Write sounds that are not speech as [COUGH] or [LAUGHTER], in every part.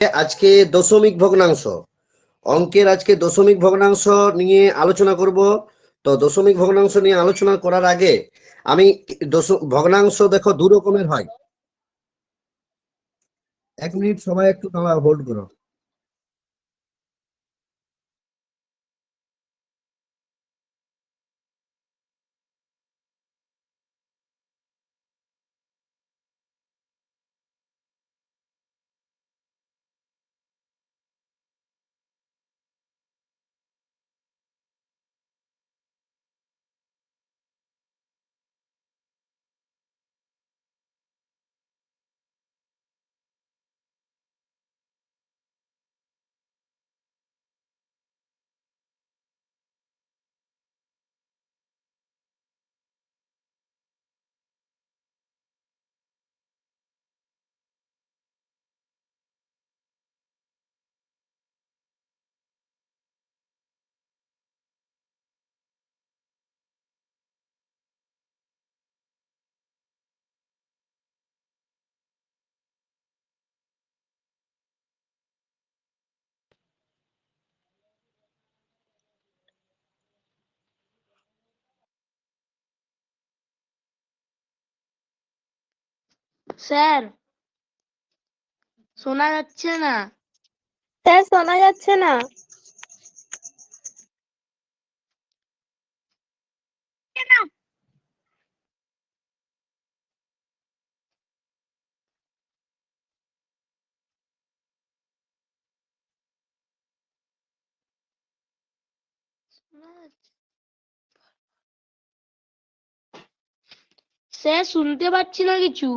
আজকে দশমিক ভগ্নাংশ। অঙ্কের আজকে দশমিক ভগ্নাংশ নিয়ে আলোচনা করব। তো দশমিক ভগ্নাংশ নিয়ে আলোচনা করার আগে আমি ভগ্নাংশ দেখো দু রকমের হয়। এক মিনিট সবাই একটু হোল্ড করো। স্যার শোনা যাচ্ছে না। স্যার শোনা যাচ্ছে না। স্যার শুনতে পাচ্ছি না কিছু।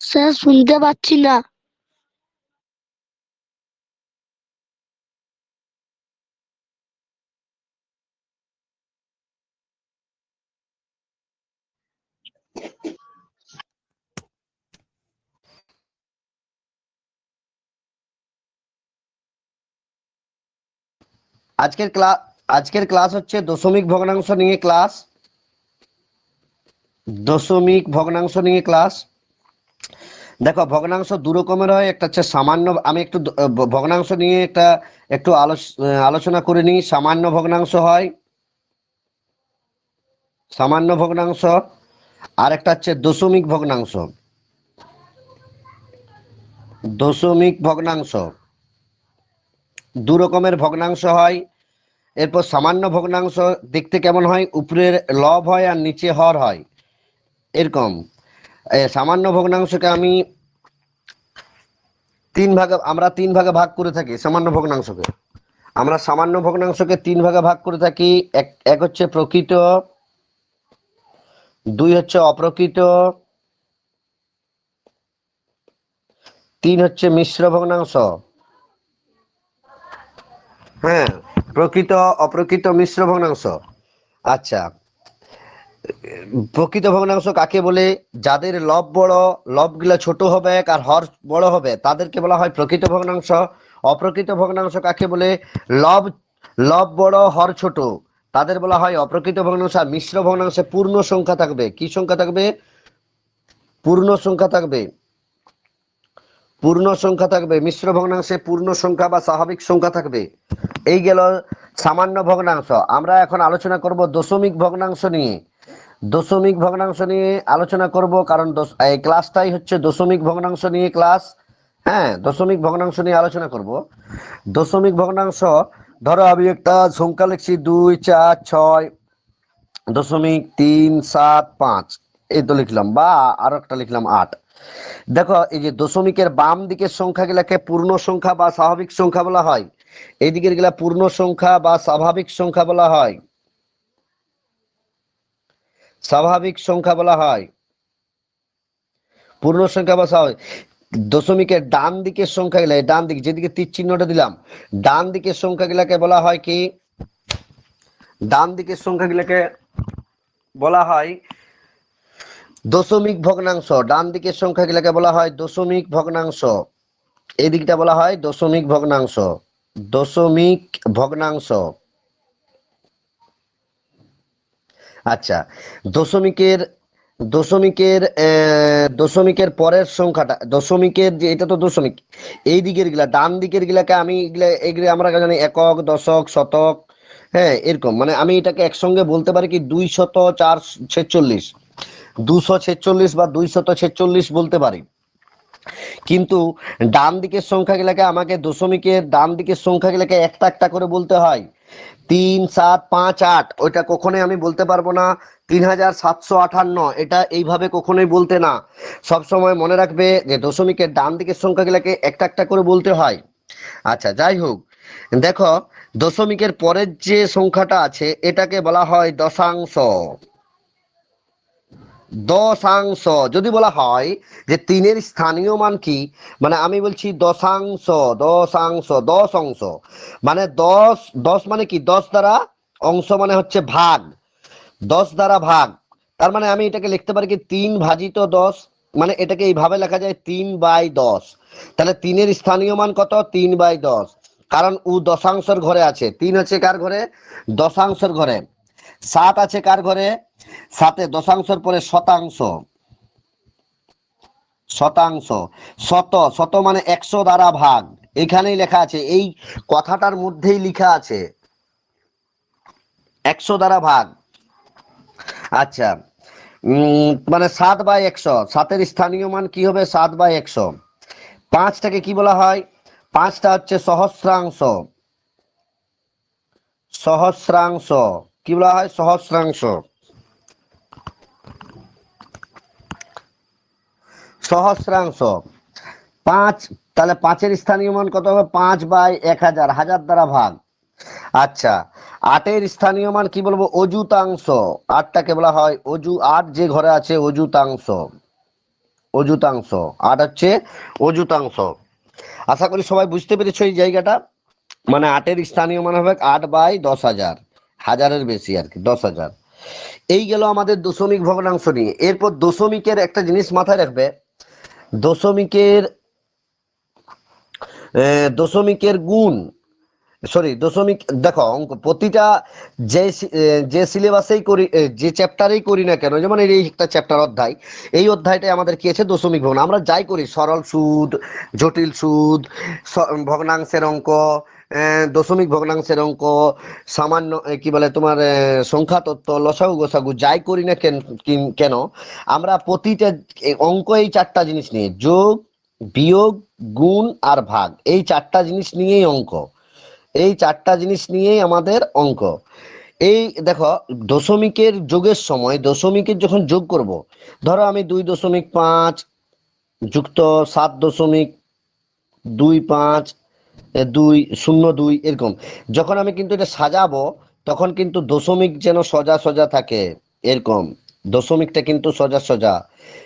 স্যার শুনতে পাচ্ছি না আজকের ক্লাস আজকের ক্লাস হচ্ছে দশমিক ভগ্নাংশ নিয়ে ক্লাস। দশমিক ভগ্নাংশ নিয়ে ক্লাস। দেখো, ভগ্নাংশ দু রকমের হয়, একটা হচ্ছে সামান্য, আমি একটু ভগ্নাংশ নিয়ে একটা, একটু আলোচ- আলোচনা করে নিই। সামান্য ভগ্নাংশ হয়, সামান্য ভগ্নাংশ। আর একটা হচ্ছে দশমিক ভগ্নাংশ। দশমিক ভগ্নাংশ। দু রকমের ভগ্নাংশ হয়, এরপর সামান্য ভগ্নাংশ দেখতে কেমন হয়? উপরের লব হয় আর নিচে হর হয়। এরকম। সামান্য ভগ্নাংশকে আমি তিন ভাগে, আমরা তিন ভাগে ভাগ করে থাকি, সামান্য ভগ্নাংশকে। আমরা সামান্য ভগ্নাংশকে তিন ভাগে ভাগ করে থাকি। এক এক হচ্ছে প্রকৃত, দুই হচ্ছে অপ্রকৃত, তিন হচ্ছে মিশ্র ভগ্নাংশ। হ্যাঁ প্রকৃত, অপ্রকৃত মিশ্র ভগ্নাংশ। আচ্ছা প্রকৃত ভগ্নাংশ কাকে বলে? যাদের লব বড়, লবগুলো ছোট হবে, আর হর বড় হবে, তাদেরকে বলা হয় প্রকৃত ভগ্নাংশ। অপ্রকৃত ভগ্নাংশ কাকে বলে? লব লব বড়, হর ছোট, তাদের বলা হয় অপ্রকৃত ভগ্নাংশ। আর মিশ্র ভগ্নাংশে পূর্ণ সংখ্যা থাকবে। কি সংখ্যা থাকবে? পূর্ণ সংখ্যা থাকবে। পূর্ণ সংখ্যা থাকবে, মিশ্র ভগ্নাংশে পূর্ণ সংখ্যা বা স্বাভাবিক সংখ্যা থাকবে। এই গেল সামান্য ভগ্নাংশ। আমরা এখন আলোচনা করব দশমিক ভগ্নাংশ নিয়ে। দশমিক ভগ্নাংশ নিয়ে আলোচনা করব কারণ এই ক্লাসটাই হচ্ছে দশমিক ভগ্নাংশ নিয়ে ক্লাস। হ্যাঁ দশমিক ভগ্নাংশ নিয়ে আলোচনা করব। দশমিক ভগ্নাংশ, ধরো আমি একটা সংখ্যা লিখছি দুই, চার, ছয়, দশমিক তিন, সাত, পাঁচ। এই তো লিখলাম বা আরও একটা লিখলাম আট। দেখো, এই যে দশমিকের বাম দিকের সংখ্যাগুলাকে পূর্ণ সংখ্যা বা স্বাভাবিক সংখ্যা বলা হয়। এই দিকেরগুলা পূর্ণ সংখ্যা বা স্বাভাবিক সংখ্যা বলা হয়। স্বাভাবিক সংখ্যা বলা হয়। পূর্ণ সংখ্যা বা স্বাভাবিক, দশমিকের ডান দিকের সংখ্যা গুলা ডান দিক, যেদিকে তীর চিহ্নটা দিলাম, ডান দিকের সংখ্যা গুলাকে বলা হয় কি? ডান দিকের সংখ্যা গুলাকে বলা হয় দশমিক ভগ্নাংশ, ডান দিকের সংখ্যাগুলোকে বলা হয় দশমিক ভগ্নাংশ। এই দিকটা বলা হয় দশমিক ভগ্নাংশ। দশমিক ভগ্নাংশ। আচ্ছা দশমিকের দশমিকের দশমিকের পরের সংখ্যাটা, দশমিকের যে, এটা তো দশমিক। এই দিকেরগুলা ডান দিকের গুলাকে আমি এগুলা আমরা জানি, একক, দশক, শতক হ্যাঁ এরকম। মানে আমি এটাকে একসঙ্গে বলতে পারি কি দুই শত চার ছেচল্লিশ। দুশো ছেচল্লিশ বা দুই শত ছেচল্লিশ বলতে পারি। কিন্তু ডান দিকের সংখ্যাগুলোকে আমাকে দশমিকের ডান দিকের সংখ্যাগুলোকে একটা একটা করে বলতে হয়। তিন, সাত, পাঁচ, আট, ওইটা কখনোই আমি বলতে পারব না। তিন হাজার সাতশো আঠান্ন, এটা এইভাবে কখনোই বলতে না। সব সময় মনে রাখবে যে দশমিকের ডান দিকের সংখ্যাগুলোকে একটা একটা করে বলতে হয়। আচ্ছা যাই হোক, দেখো, দশমিকের পরের যে সংখ্যাটা আছে, এটাকে বলা হয় দশাংশ। দশাংশ। যদি বলা হয় যে তিনের স্থানীয় মান কি? মানে আমি বলছি দশাংশ দশাংশ দশ অংশ মানে দশ দশ মানে কি? দশ দ্বারা অংশ মানে হচ্ছে ভাগ। দশ দ্বারা ভাগ। তার মানে আমি এটাকে লিখতে পারি কি তিন ভাজিত দশ? মানে এটাকে এইভাবে লেখা যায় তিন বাই দশ। তাহলে তিনের স্থানীয় মান কত? তিন বাই দশ। কারণ ও দশাংশের ঘরে আছে। তিন আছে কার ঘরে? দশাংশের ঘরে। সাত আছে কার ঘরে? সাথে দশাংশের পরে শতাংশ। শতাংশ। শত। শত মানে একশো দ্বারা ভাগ। এখানেই লেখা আছে। এই কথাটার মধ্যেই লেখা আছে। একশো দ্বারা ভাগ। আচ্ছা। মানে সাত বাই একশো। সাতের স্থানীয় মান কি হবে? সাত বাই একশো। পাঁচটাকে কি বলা হয়? পাঁচটা হচ্ছে সহস্রাংশ। সহস্রাংশ। কি বলা হয়? সহস্রাংশ। সহস্রাংশ। পাঁচ, তাহলে পাঁচের স্থানীয় মান কত হবে? পাঁচ বাই এক হাজার হাজার দ্বারা ভাগ। আচ্ছা আটের স্থানীয় মান কি বলব? অযুতাংশ। আটটাকে বলা হয় অজু আট যে ঘরে আছে অযুতাংশ। অযুতাংশ, আট হচ্ছে অযুতাংশ। আশা করি সবাই বুঝতে পেরেছ এই জায়গাটা। মানে আটের স্থানীয় মান হবে আট বাই দশ হাজার। হাজারের বেশি আর কি, দশ হাজার। এই গেল আমাদের দশমিক ভগ্নাংশ নিয়ে। এরপর দশমিকের একটা জিনিস মাথায় রাখবে। দশমিকের দশমিকের গুণ সরি দশমিক, দেখো, অঙ্ক, প্রতিটা যে যে সিলেবাসেই করি যে চ্যাপ্টারেই করি না কেন, যেমন এই একটা চ্যাপ্টার অধ্যায়, এই অধ্যায়টাই আমাদের কি আছে? দশমিক ভগ্ন। আমরা যাই করি, সরল সুদ, জটিল সুদ ভগ্নাংশের অঙ্ক দশমিক ভগ্নাংশের অঙ্ক, সামান্য কি বলে তোমার সংখ্যা তত্ত্ব লসাগু গোসাগু, যাই করি না কেন কিন- আমরা প্রতিটা অঙ্ক এই চারটা জিনিস নিয়ে, যোগ, বিয়োগ, গুণ আর ভাগ, এই চারটা জিনিস নিয়েই অঙ্ক, এই চারটা জিনিস নিয়েই আমাদের অঙ্ক। এই, দেখো, দশমিকের যোগের সময়, দশমিকের যখন যোগ করব, ধরো আমি দুই দশমিক পাঁচ, যুক্ত সাত দশমিক দুই পাঁচ দুই, শূন্য দুই, এরকম। যখন আমি কিন্তু এটা সাজাবো, তখন কিন্তু দশমিক যেন সোজা সোজা থাকে, এরকম। দশমিকটা কিন্তু সোজা সোজা।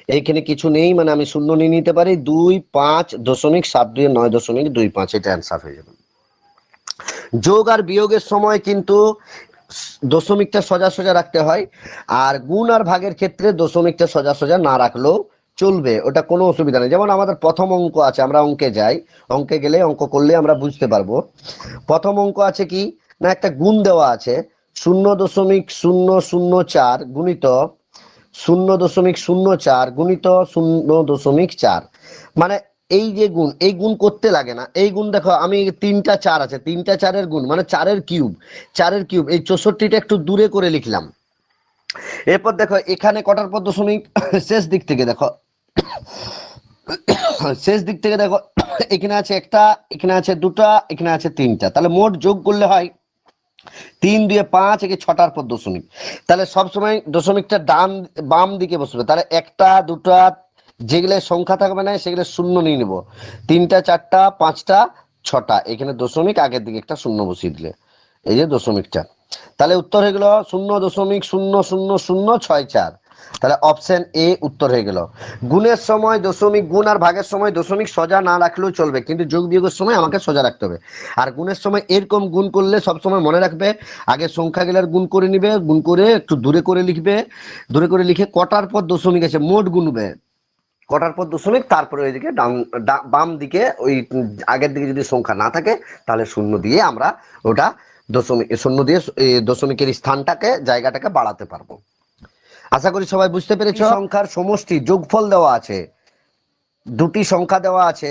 এইখানে কিছু নেই মানে আমি শূন্য নিয়ে নিতে পারি, দুই, পাঁচ, দশমিক সাত দুই, নয় দশমিক দুই, পাঁচ, এটা অ্যান্সার হয়ে যাবে। যোগ আর বিয়োগের সময় কিন্তু দশমিকটা সোজা সোজা রাখতে হয়, আর গুণ আর ভাগের ক্ষেত্রে দশমিকটা সোজা সোজা না রাখলেও চলবে, ওটা কোনো অসুবিধা নেই। যেমন আমাদের প্রথম অঙ্ক আছে, আমরা অঙ্কে যাই, অঙ্কে গেলে অঙ্ক করলে আমরা বুঝতে পারব। প্রথম অঙ্ক আছে কি? না, একটা গুণ দেওয়া আছে, শূন্য দশমিক শূন্য শূন্য চার গুণিত শূন্য দশমিক শূন্য চার গুণিত শূন্য দশমিক চার। মানে এই যে গুণ, এই গুণ করতে লাগে না। এই গুণ দেখো, আমি তিনটা চার আছে, তিনটা চারের গুণ মানে চারের কিউব চারের কিউব, এই চৌষট্টিটা একটু দূরে করে লিখলাম। এরপর দেখো, এখানে কটার পর দশমিক? [COUGHS] শেষ দিক থেকে দেখো [COUGHS] শেষ দিক থেকে দেখো, [COUGHS] এখানে আছে একটা, এখানে আছে দুটা, এখানে আছে তিনটা। তাহলে মোট যোগ করলে হয় তিন দুয়ে পাঁচ, একে ছটার পর দশমিক। তাহলে সবসময় দশমিকটা ডান, বাম দিকে বসবে। তাহলে একটা, দুটা, যেগুলো সংখ্যা থাকবে না, সেগুলো শূন্য নিয়ে নেব। তিনটা, চারটা, পাঁচটা, ছটা। এখানে দশমিক, আগের দিকে একটা শূন্য বসিয়ে দিলে। এই যে দশমিকটা। তাহলে উত্তর হয়ে গেল শূন্য দশমিক, শূন্য শূন্য শূন্য, ছয়, চার। তাহলে অপশন এ উত্তর হয়ে গেল। গুণের সময় দশমিক, গুণ আর ভাগের সময় দশমিক সোজা না রাখলেও চলবে, কিন্তু যোগ বিয়োগের সময় আমাকে সোজা রাখতে হবে। আর গুণের সময় এরকম গুণ করলে সবসময় মনে রাখবে, আগে সংখ্যাগুলার গুণ করে নিবে, গুণ করে একটু দূরে করে লিখবে, দূরে করে লিখে কটার পর দশমিক আছে, মোট গুনবে কটার পর দশমিক, তারপরে ওইদিকে ডান, ডা- বাম দিকে ওই আগের দিকে যদি সংখ্যা না থাকে, তাহলে শূন্য দিয়ে আমরা ওটা দশমিক, শূন্য দিয়ে দশমিকের স্থানটাকে, জায়গাটাকে বাড়াতে পারব। আশা করি সবাই বুঝতে পেরেছ। সংখ্যার সমষ্টি যোগফল দেওয়া আছে। দুটি সংখ্যা দেওয়া আছে।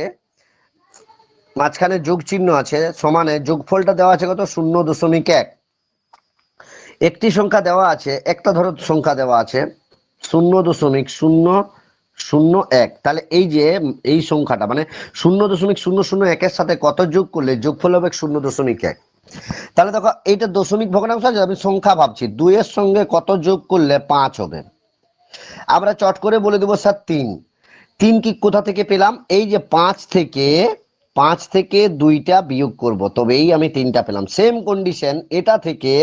মাঝখানে যোগ চিহ্ন আছে সমানে যোগফলটা দেওয়া আছে কত? শূন্য দশমিক এক। একটি সংখ্যা দেওয়া আছে একটা ধরো সংখ্যা দেওয়া আছে শূন্য দশমিক শূন্য শূন্য এক। তাহলে এই যে এই সংখ্যাটা মানে শূন্য দশমিক শূন্য শূন্য একের সাথে কত যোগ করলে যোগফল হবে শূন্য দশমিক এক? তাহলে দেখো, এইটা দশমিক ভগ্নাংশ আছে, আমি সংখ্যা ভাবছি। দুইয়ের সঙ্গে কত যোগ করলে পাঁচ হবে? আমরা চট করে বলে দেবো স্যার, তিন। তিন কি কোথা থেকে পেলাম? এই যে পাঁচ থেকে পাঁচ থেকে দুইটা বিয়োগ করব, তবেই আমি তিনটা পেলাম। সেম কন্ডিশন এটা থেকে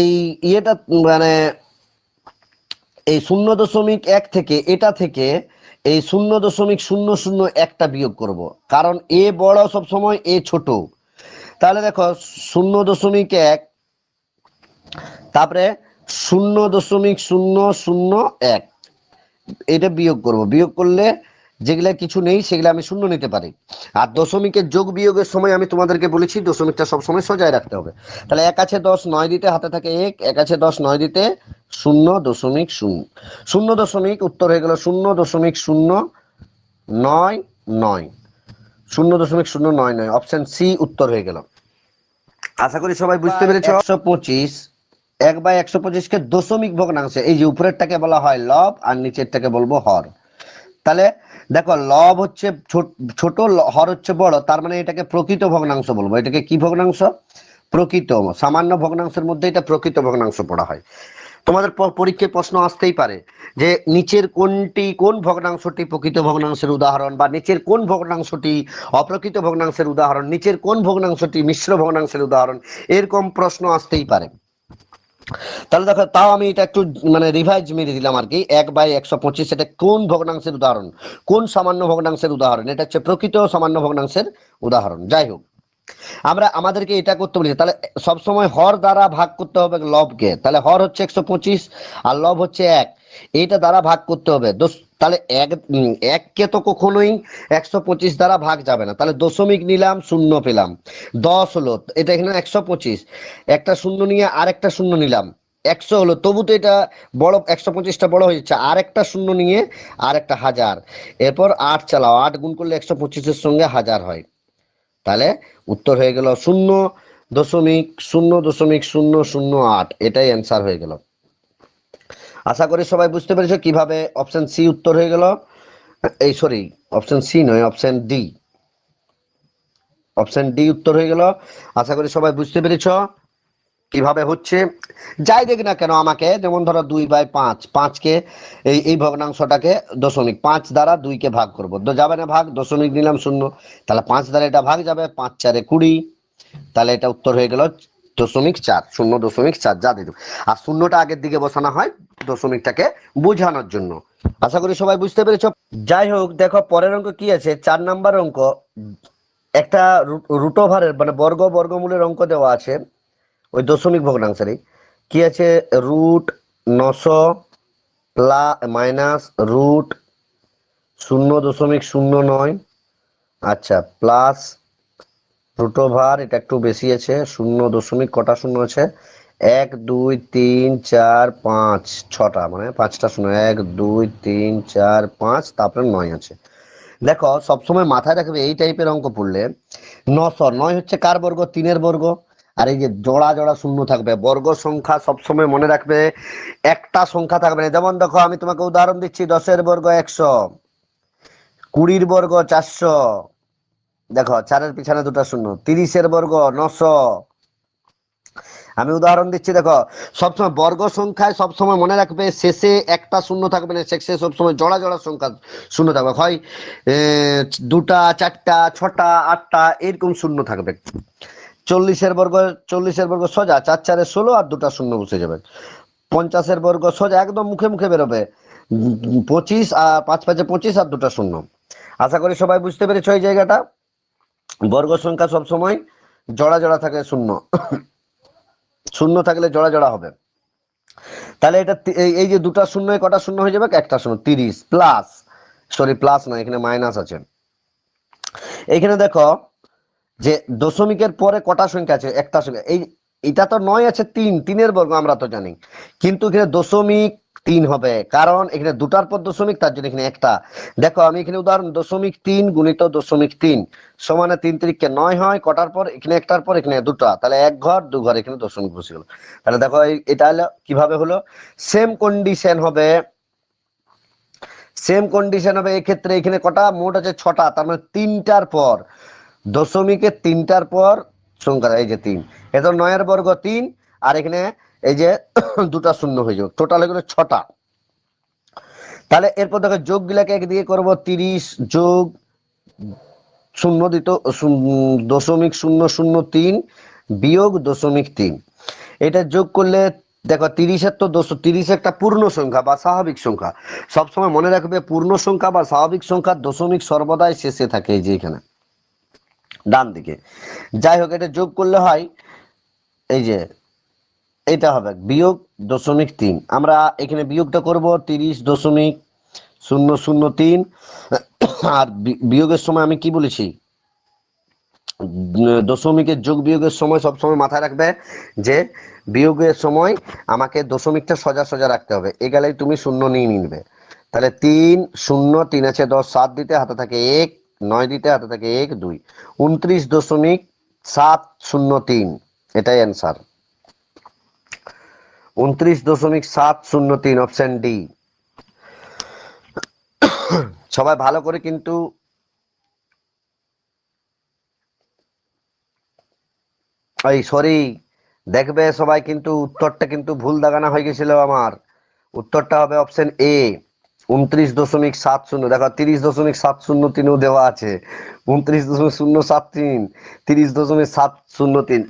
এই ইয়েটা মানে এই শূন্য দশমিক এক থেকে, এটা থেকে, এই শূন্য দশমিক শূন্য শূন্য একটা বিয়োগ করব। কারণ এ বড় সব সময় এ ছোট। তাহলে দেখো শূন্য দশমিক এক, তারপরে শূন্য দশমিক শূন্য শূন্য এক, এটা বিয়োগ করব। বিয়োগ করলে যেগুলা কিছু নেই, সেগুলো আমি শূন্য নিতে পারি। আর দশমিকের যোগ বিয়োগের সময় আমি তোমাদেরকে বলেছি, দশমিকটা সবসময় সজায় রাখতে হবে। তাহলে এক আছে দশ, নয় দিতে হাতে থাকে এক এক আছে দশ, নয় দিতে শূন্য দশমিক শূন্য। শূন্য দশমিক, উত্তর হয়ে গেল শূন্য দশমিক শূন্য, নয় নয়। শূন্য দশমিক শূন্য নয় নয় অপশন সি উত্তর হয়ে গেল। আশা করি সবাই বুঝতে পেরেছ। একশো পঁচিশ এক বাই একশো পঁচিশকে দশমিক ভগ্নাংশে এই যে উপরেরটাকে বলা হয় লব আর নিচেরটাকে বলব হর। তাহলে দেখো লব হচ্ছে ছোট- ছোট হর হচ্ছে বড় তার মানে এটাকে প্রকৃত ভগ্নাংশ বলব। এটাকে কি ভগ্নাংশ? প্রকৃত সামান্য ভগ্নাংশের মধ্যে এটা প্রকৃত ভগ্নাংশ পড়া হয়। তোমাদের পরীক্ষায় প্রশ্ন আসতেই পারে যে নিচের কোনটি, কোন ভগ্নাংশটি প্রকৃত ভগ্নাংশের উদাহরণ বা নিচের কোন ভগ্নাংশটি অপ্রকৃত ভগ্নাংশের উদাহরণ, নিচের কোন ভগ্নাংশটি মিশ্র ভগ্নাংশের উদাহরণ, এরকম প্রশ্ন আসতেই পারে। তাহলে দেখো, তাও আমি এটা একটু মানে রিভাইজ মেরে দিলাম আর কি, এক বাই একশো পঁচিশ, এটা কোন ভগ্নাংশের উদাহরণ? কোন সামান্য ভগ্নাংশের উদাহরণ? এটা হচ্ছে প্রকৃত সামান্য ভগ্নাংশের উদাহরণ। যাই হোক আমরা আমাদেরকে এটা করতে বলেছি। তাহলে সবসময় হর দ্বারা ভাগ করতে হবে লবকে। তাহলে হর হচ্ছে একশো পঁচিশ আর লব হচ্ছে এক। এইটা দ্বারা ভাগ করতে হবে। তাহলে এক এককে তো কখনোই একশো পঁচিশ দ্বারা ভাগ যাবে না। তাহলে দশমিক নিলাম, শূন্য পেলাম। দশ হলো। এটা এখানে একশো পঁচিশ। একটা শূন্য নিয়ে আরেকটা শূন্য নিলাম। একশো হলো। তবু তো এটা বড় একশো পঁচিশটা বড় হয়ে যাচ্ছে। আর একটা শূন্য নিয়ে আর একটা হাজার। এরপর আট চালাও। আট গুণ করলে একশো পঁচিশের সঙ্গে হাজার হয়। তাহলে উত্তর হয়ে গেল শূন্য দশমিক শূন্য দশমিক শূন্য শূন্য আট, এটাই অ্যান্সার হয়ে গেল। আশা করি সবাই বুঝতে পেরেছ কীভাবে অপশন সি উত্তর হয়ে গেল? এই সরি অপশন সি নয় অপশন ডি অপশন ডি উত্তর হয়ে গেল। আশা করি সবাই বুঝতে পেরেছ। কীভাবে হচ্ছে? যাই দেখ না কেন আমাকে, যেমন ধরো দুই বাই পাঁচ, পাঁচকে এই এই ভগ্নাংশটাকে দশমিক পাঁচ দ্বারা দুইকে ভাগ করব। যাবে না ভাগ, দশমিক নিলাম শূন্য। তাহলে পাঁচ দ্বারা এটা ভাগ যাবে, পাঁচ চারে কুড়ি। তাহলে এটা উত্তর হয়ে গেল দশমিক চার, শূন্য দশমিক চার, যা দিল আর শূন্যটা আগের দিকে বসানো হয় দশমিকটাকে বোঝানোর জন্য। আশা করি সবাই বুঝতে পেরেছ। যাই হোক, দেখো পরের অঙ্ক কি আছে? চার নাম্বার অঙ্ক, একটা রুট ওভারের মানে বর্গ, বর্গমূলের অঙ্ক দেওয়া আছে। ওই দশমিক ভগ্নাংশেরই কি আছে? রুট নশো প্লা মাইনাস রুট শূন্য দশমিক শূন্য নয়। আচ্ছা প্লাস রুট ওভার এটা একটু বেশি আছে, শূন্য দশমিক কটা শূন্য আছে? এক, দুই, তিন, চার, পাঁচ, ছটা মানে পাঁচটা শূন্য। এক, দুই, তিন, চার, পাঁচ, তারপরে নয় আছে। দেখো, সবসময় মাথায় রাখবে এই টাইপের অঙ্ক পড়লে। নশো, নয় হচ্ছে কার বর্গ? তিনের বর্গ। আর এই যে জোড়া জোড়া শূন্য থাকবে, বর্গ সংখ্যা সবসময় মনে রাখবে, একটা সংখ্যা থাকবে না। যেমন দেখো, আমি তোমাকে উদাহরণ দিচ্ছি, দশের বর্গ একশো, কুড়ির বর্গ চারশো, দেখো, চারের পিছনে দুটো শূন্য, তিরিশের বর্গ নশো। আমি উদাহরণ দিচ্ছি, দেখো, সবসময় বর্গ সংখ্যায় সবসময় মনে রাখবে, শেষে একটা শূন্য থাকবে না, শেষে সবসময় জোড়া জোড়া সংখ্যা শূন্য থাকবে। হয় দুটা, চারটা, ছটা, আটটা, এরকম শূন্য থাকবে। চল্লিশের বর্গ চল্লিশের বর্গ সোজা, চার চারে ষোলো আর দুটা শূন্য বসে যাবে পঞ্চাশের বর্গ সোজা, একদম মুখে মুখে বেরোবে। পঁচিশ আর পাঁচ পাঁচে পঁচিশ আর দুটো শূন্য। আশা করি সবাই বুঝতে পেরেছ এই জায়গাটা। বর্গ সংখ্যা সব সময় জড়া জোড়া থাকে শূন্য। শূন্য থাকলে জড়া জড়া হবে। তাহলে এটা এই- যে দুটা শূন্য কটা শূন্য হয়ে যাবে, একটা শূন্য, তিরিশ, প্লাস, সরি, প্লাস না এখানে মাইনাস আছে। এইখানে দেখো যে দশমিকের পরে কটা সংখ্যা আছে? একটা সংখ্যা। এই, এটা তো নয়, আছে তিন। তিনের বর্গ আমরা তো জানি। কিন্তু এখানে দশমিক তিন হবে। কারণ এখানে দুটার পর দশমিক, তার জন্য এখানে একটা। দেখো, আমি এখানে উদাহরণ, দশমিক তিন গুণিত দশমিক তিন। সমানে তিন তিরিখকে নয় হয়, কটার পর? এখানে একটার পর এখানে দুটা। তাহলে এক ঘর, দু ঘর, এখানে দশমিক বসে গেল। তাহলে দেখো এটা হলো, কীভাবে হলো? সেম কন্ডিশন হবে। সেম কন্ডিশন হবে, এক্ষেত্রে ক্ষেত্রে এখানে কটা? মোট আছে ছটা। তার মানে তিনটার পর। দশমিকের তিনটার পর সংখ্যা এই যে তিন। এত নয়ের বর্গ তিন, আর এখানে এই যে [COUGHS] দুটা শূন্য হয়ে যাবে। টোটাল এগুলো ছটা। তাহলে এরপর দেখো যোগ গুলাকে একদিকে করব, তিরিশ যোগ শূন্য দিত দশমিক শূন্য শূন্য তিন বিয়োগ দশমিক তিন। এটা যোগ করলে দেখো তিরিশের তো দশ, তিরিশ একটা পূর্ণ সংখ্যা বা স্বাভাবিক সংখ্যা। সবসময় মনে রাখবে পূর্ণ সংখ্যা বা স্বাভাবিক সংখ্যা দশমিক সর্বদাই শেষে থাকে এই যে এখানে। ডান দিকে যাই হোক এটা যোগ করলে হয়, এই যে, এটা হবে বিয়োগ দশমিক তিন। আমরা এখানে বিয়োগটা করব তিরিশ দশমিক শূন্য শূন্য তিন। আর বিয়োগের সময় আমি কি বলেছি? দশমিকের যোগ বিয়োগের সময় সবসময় মাথায় রাখবে যে, বিয়োগের সময় আমাকে দশমিকটা সোজা সোজা রাখতে হবে। এগালেই তুমি শূন্য নিয়ে নিবে। তাহলে তিন শূন্য, তিন আছে দশ, সাত দিতে হাতে থাকে এক নয় দিতে হাতে থাকে এক, দুই। উনত্রিশ দশমিক সাত শূন্য তিন। এটাই অ্যান্সার উনত্রিশ দশমিক সাত শূন্য তিন অপশন ডি সবাই ভালো করে কিন্তু এই সরি দেখবে সবাই কিন্তু উত্তরটা কিন্তু ভুল দাগানো হয়ে গেছিল আমার। উত্তরটা হবে অপশন এ উনত্রিশ দশমিক সাত শূন্য, দেখো তিরিশ দশমিক সাত শূন্য তিনও দেওয়া আছে। উনত্রিশ দশমিক শূন্য সাত তিন, তিরিশ দশমিক সাত শূন্য তিন।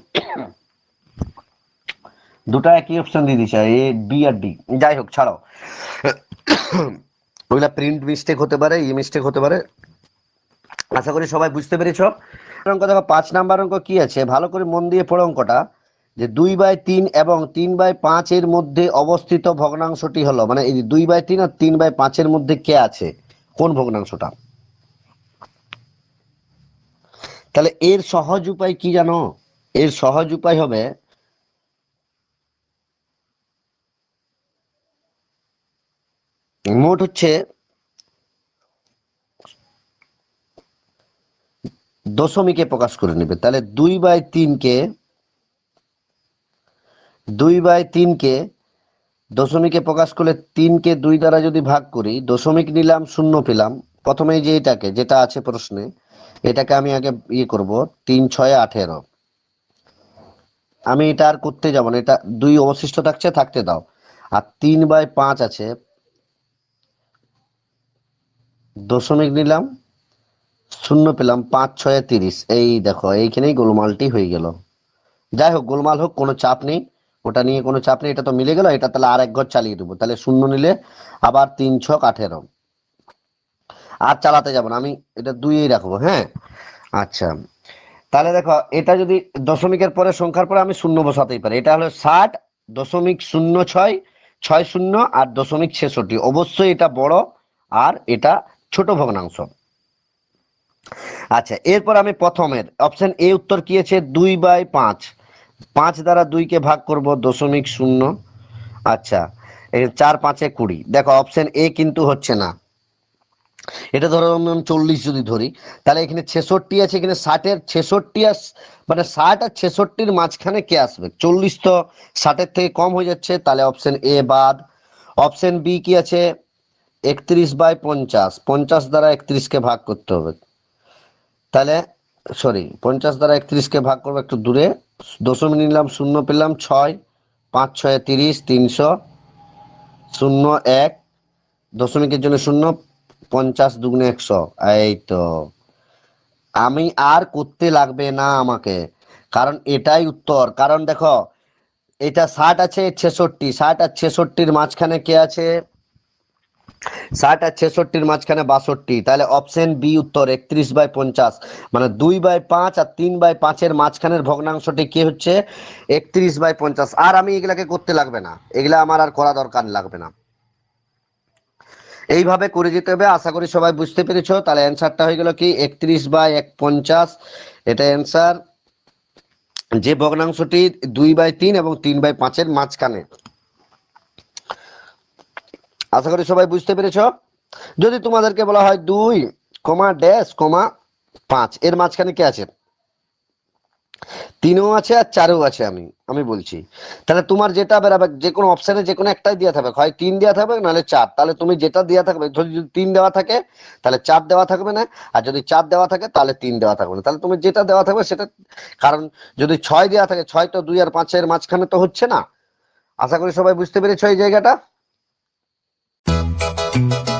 দুটা একই অপশন দিয়ে দিছে এ বি আর ডি যাই হোক, ছাড়ো। ওইগুলা প্রিন্ট মিস্টেক হতে পারে ই মিস্টেক হতে পারে। আশা করি সবাই বুঝতে পেরেছ। অঙ্ক দেখো, পাঁচ নাম্বার অঙ্ক কি আছে? ভালো করে মন দিয়ে পড়ো অঙ্কটা। যে দুই বাই তিন এবং তিন বাই পাঁচের মধ্যে অবস্থিত ভগ্নাংশটি হলো মানে এই দুই বাই তিন আর তিন বাই পাঁচের মধ্যে কে আছে? কোন ভগ্নাংশটা? তাহলে এর সহজ উপায় কি জানো? এর সহজ উপায় হবে মোট হচ্ছে দশমিকে প্রকাশ করে নেবে। তাহলে দুই বাই তিনকে দুই বাই তিনকে, দশমিকে প্রকাশ করলে তিনকে দুই দ্বারা যদি ভাগ করি, দশমিক নিলাম, শূন্য পেলাম প্রথমে যে এটাকে, যেটা আছে প্রশ্নে, এটাকে আমি আগে ইয়ে করব, তিন, ছয়, আঠেরো। আমি এটা আর করতে যাব না, এটা দুই অবশিষ্ট থাকছে, থাকতে দাও। আর তিন বাই পাঁচ আছে, দশমিক নিলাম, শূন্য পেলাম, পাঁচ, ছয়, তিরিশ। এই দেখো, এইখানেই গোলমালটি হয়ে গেল। যাই হোক, গোলমাল হোক, কোনো চাপ নেই। ওটা নিয়ে কোনো চাপ নেই, এটা তো মিলে গেল, এটা তাহলে আর এক ঘর চালিয়ে দেবো। তাহলে শূন্য নিলে আবার তিন ছক আঠেরো। আর চালাতে যাব না, আমি এটা দুইয়েই রাখব হ্যাঁ? আচ্ছা। তাহলে দেখো, এটা যদি দশমিকের পরে সংখ্যার পরে আমি শূন্য বসাতেই পারি, এটা হলো ষাট, দশমিক শূন্য ছয় ছয় শূন্য আর দশমিক ছেষট্টি। অবশ্যই এটা বড় আর এটা ছোট ভগ্নাংশ। আচ্ছা এরপর আমি প্রথমের, অপশন এ উত্তর কি আছে? দুই বাই পাঁচ। পাঁচ দ্বারা দুইকে ভাগ করব দশমিক শূন্য। আচ্ছা চার পাঁচে কুড়ি। দেখো অপশন এ কিন্তু হচ্ছে না। এটা ধরো আমি চল্লিশ যদি ধরি, তাহলে এখানে ছেষট্টি আছে, এখানে ষাটের ছেষট্টি আর মানে ষাট আর ছেষট্টির মাঝখানে কে আসবে? চল্লিশ তো ষাটের থেকে কম হয়ে যাচ্ছে, তাহলে অপশন এ বাদ। অপশন বি কি আছে? একত্রিশ বাই পঞ্চাশ। পঞ্চাশ দ্বারা একত্রিশকে ভাগ করতে হবে। তাহলে সরি, পঞ্চাশ দ্বারা একত্রিশকে ভাগ করব একটু দূরে। দশমিক নিলাম, শূন্য পেলাম, ছয়, পাঁচ, ছয়, তিরিশ, তিনশো, শূন্য, এক, দশমিকের জন্য শূন্য, পঞ্চাশ দুগুণে একশো। এই তো। আমি আর করতে লাগবে না আমাকে। কারণ এটাই উত্তর। কারণ দেখো, এটা ষাট আছে, ছেষট্টি। ষাট আর ছেষট্টির মাঝখানে কে আছে? ষাট আর ছেষট্টির মাঝখানে বাষট্টি। তাহলে অপশন বি উত্তর, একত্রিশ বাই পঞ্চাশ। মানে দুই বাই পাঁচ আর তিন বাই পাঁচের মাঝখানের ভগ্নাংশটি কি হচ্ছে? একত্রিশ বাই পঞ্চাশ। আর আমি এগুলাকে করতে লাগবে না। এগুলা আমার আর করা দরকার লাগবে না। এইভাবে করে যেতে হবে। আশা করি সবাই বুঝতে পেরেছ। তাহলে অ্যান্সারটা হয়ে গেল কি? একত্রিশ বাই এক পঞ্চাশ। এটা অ্যান্সার যে ভগ্নাংশটি দুই বাই তিন এবং তিন বাই পাঁচের মাঝখানে। আশা করি সবাই বুঝতে পেরেছ? যদি তোমাদেরকে বলা হয় দুই কমা ড্যাশ কমা পাঁচ, এর মাঝখানে কে আছে? তিনও আছে আর চারও আছে আমি আমি বলছি। তাহলে তোমার যেটা বেরাবে, যে কোনো অপশানে যে কোনো একটাই দেওয়া থাকবে। হয় তিন দেওয়া থাকবে, নাহলে চার। তাহলে তুমি যেটা দেওয়া থাকবে, যদি তিন দেওয়া থাকে, তাহলে চার দেওয়া থাকবে না। আর যদি চার দেওয়া থাকে, তাহলে তিন দেওয়া থাকবে না। তাহলে তুমি যেটা দেওয়া থাকবে সেটা, কারণ যদি ছয় দেওয়া থাকে, ছয় তো দুই আর পাঁচের মাঝখানে তো হচ্ছে না। আশা করি সবাই বুঝতে পেরেছ এই জায়গাটা? Thank you.